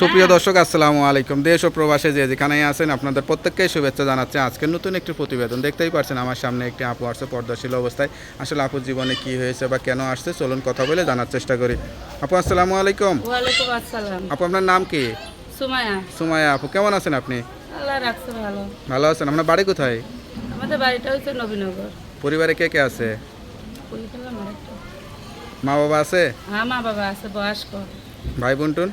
সুপ্রিয় দর্শক আসসালামু আলাইকুম। দেশ ও প্রবাসে যে যেখানেই আছেন আপনাদের প্রত্যেককে শুভেচ্ছা জানাচ্ছে। আজকের নতুন একটি প্রতিবেদন দেখতেই পারছেন আমার সামনে একটি আপু আসছে পর্দাশীল অবস্থায়। আসলে আপুর জীবনে কি হয়েছে বা কেন আসছে চলুন কথা বলে জানার চেষ্টা করি। আপু আসসালামু আলাইকুম। আপু আপনার নাম কি? সুমায়া সুমায়া আপু কেমন আছেন আপনি? ভালো। ভালো আছেন। আপনার বাড়ি কোথায়? আমাদের বাড়িটা হচ্ছে নবীনগর। পরিবারে কে কে আছে। মা বাবা আছে? হ্যাঁ মা বাবা আছে বয়স্ক। ভাই বোন টুন?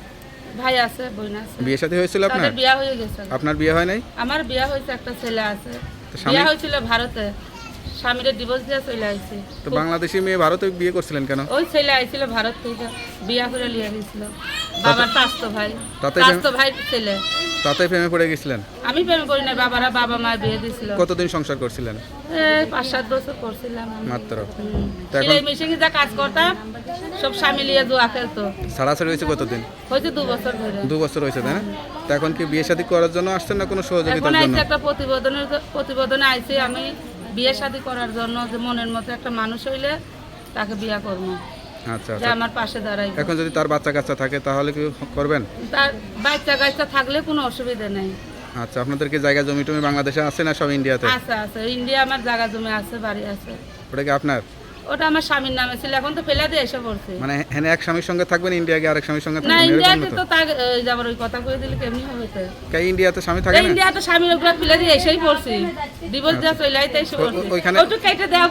ভাই আছে বোন আছে। বিয়ে সাথে হয়েছিল আপনার? তাদের বিয়া হয়ে গেছে। আপনার বিয়ে হয় নাই? আমার বিয়া হয়েছে একটা ছেলে আছে। তো স্বামী- বিয়া হয়েছিল ভারতে। স্বামীর ডিভোর্স দিয়ে চলে আইছে। তো বাংলাদেশি মেয়ে ভারতে বিয়ে করছিলেন কেন? ওই ছেলে আইছিল ভারত থেকে বিয়া করে লিয়ে গেছিল। বাবার পাঁচতো ভাই। তাতে পাঁচতো ভাই ছেলে। তাতে প্রেমে পড়ে গেছিলেন? আমি প্রেম করি না বাবারা বাবা মা বিয়ে দিছিল। কতদিন সংসার করছিলেন? পাঁচ সাত বছর করছিলাম মাত্র। এখন- সেলাই মেশিনে যা কাজ করতাম সব স্বামী লিয়ে জুয়া খেলতো। ছাড়াছাড়ি হয়েছে কতদিন? হয়েছে দু বছর ধরে। দু বছর হয়েছে তাই না? তো এখন কি বিয়ে শাদী করার জন্য আসছেন না কোনো সহযোগিতার জন্য আইছে একটা প্রতিবেদনের প্রতিবেদনে আইছে আমি বিয়ে শাদী করার জন্য যে মনের মতো একটা মানুষ হইলে তাকে বিয়া করব। আচ্ছা আচ্ছা। আমার পাশে দাঁড়াই এখন যদি তার বাচ্চা কাচ্চা থাকে তাহলে কি করবেন? তার বাচ্চা কাচ্চা থাকলে কোনো অসুবিধা নেই। আচ্ছা আপনাদের কি জায়গা জমি টমি বাংলাদেশে আছে না সব ইন্ডিয়াতে? আছে আছে। ইন্ডিয়া আমার জায়গা জমি আছে বাড়ি আছে। ওটা কি আপনার? ওটা আমার স্বামীর নামে ছিল এখন তো ফেলে দিয়ে এসে পড়ছে। মানে হেনে এক স্বামীর সঙ্গে থাকবেন ইন্ডিয়া গিয়ে আরেক স্বামীর সঙ্গে না থাকবেন এরকম ইন্ডিয়াতে তো তো যাবার ওই কথা কয়ে দিলে কেমনি হবে তো? কে ইন্ডিয়াতে স্বামী থাকে না? ইন্ডিয়া তো স্বামীর উপরে ফেলে দিয়ে এসেই পড়ছি। ডিভোর্স দেওয়া চলে আইতে এসে পড়ছি। ওইখানে- ওটু কেটে দেওয়া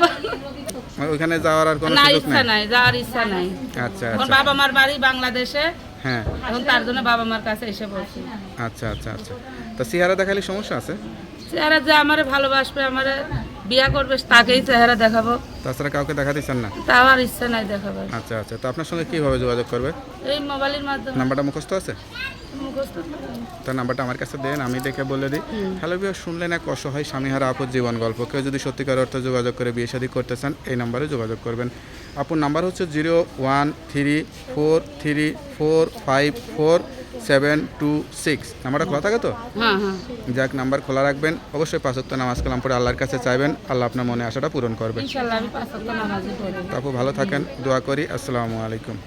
ওইখানে যাওয়ার আর কোনো না ইচ্ছা নাই? যাওয়ার ইচ্ছা নাই। আচ্ছা আচ্ছা। বাবা মার বাড়ি বাংলাদেশে। হ্যাঁ। এখন তার জন্য বাবা মার কাছে এসে পড়ছি আচ্ছা আচ্ছা আচ্ছা। তা চেহারা দেখালে সমস্যা আছে? চেহারা যে আমারে ভালোবাসবে আমারে বিয়া করবে তাকেই চেহারা দেখাবো। তাছাড়া কাউকে দেখা দিচ্ছেন না? তাও আর ইচ্ছা নাই দেখাবার। আচ্ছা আচ্ছা। তো আপনার সঙ্গে কীভাবে যোগাযোগ করবে? এই মোবাইলের মাধ্যমে। নাম্বারটা মুখস্থ আছে? তার নাম্বারটা আমার কাছে দেন আমি দেখে বলে দিই। হ্যালো বিয়ে শুনলেন এক অসহায় স্বামীহারা আপুর জীবন গল্প। কেউ যদি সত্যিকার অর্থে যোগাযোগ করে বিয়ে শাদী করতে চান এই নাম্বারে যোগাযোগ করবেন। আপুর নাম্বার হচ্ছে zero one three four three four five four seven two six. নাম্বারটা খোলা থাকে তো? হ্যাঁ হ্যাঁ। যাক নাম্বার খোলা রাখবেন। অবশ্যই পাঁচত্ব নামাজ কালাম পরে আল্লাহর কাছে চাইবেন। আল্লাহ আপনার মনে আশাটা পূরণ করবেন। তারপর ভালো থাকেন। দোয়া করি। আসসালামু আলাইকুম।